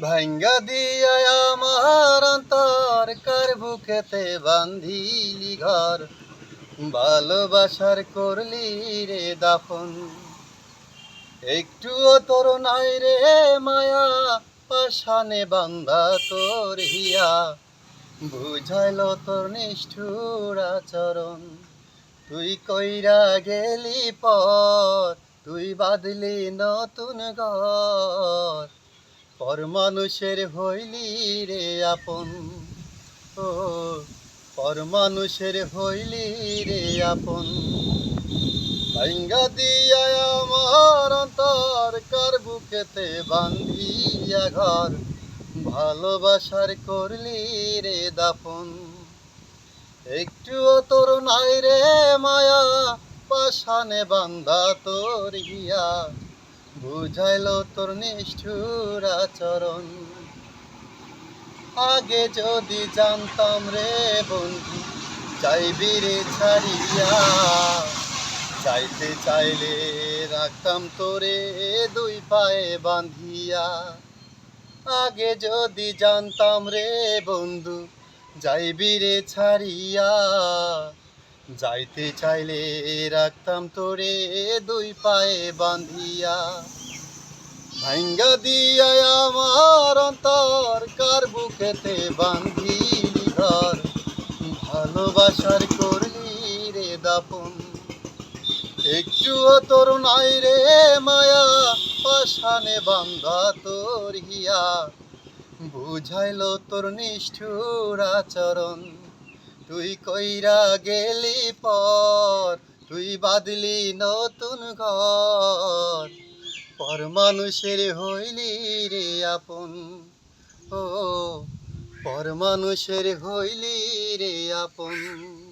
ভাঙ্গা দিয়া আমার অন্তর কার বুকেতে বান্ধিলি ঘর? ভালোবাসার করলি রে দাফন। একটুও তোর নাই রে মায়া পাশানে বান্ধা তোর হিয়া। বুঝাইল তোর নিষ্ঠুর আচরণ। তুই কইরা গেলি পর তুই বাদলি নতুন ঘর। পর মানুষের হইলি রে আপন। ও, পর মানুষের হইলি রে আপন। ভাঙ্গা দিয়া আমার অন্তর, কার বুকেতে বান্ধিয়া ঘর? ভালোবাসার করলি রে দাপন। একটুও তোর নাই রে মায়া পাশানে বান্ধা তোর গিয়া। বুঝাইলো তোর নিষ্ঠুর আচরণ। আগে যদি জানতাম রে বন্ধু, চাইবি রে ছাড়িয়া। চাইতে চাইলে রাখতাম তোরে দুই পায়ে বাঁধিয়া। আগে যদি জানতাম রে বন্ধু যাইবি রে ছাড়িয়া। যাইতে চাইলে রাখতাম তোরে দুই পায়ে বাঁধিয়া। ভাঙ্গা দিয়া আমার অন্তর, কার বুকেতে বান্ধিলি ধর ভালোবাসার করলি রে দাপন। একটুও তোর নাই রে মায়া পাশানে বান্ধা তোর হিয়া। বুঝাইল তোর নিষ্ঠুর আচরণ। তুই কইরা গেলি পর, তুই বাদলি নতুন ঘর। পর মানুষের হইলি রে আপন, ও, পর মানুষের হইলি রে আপন।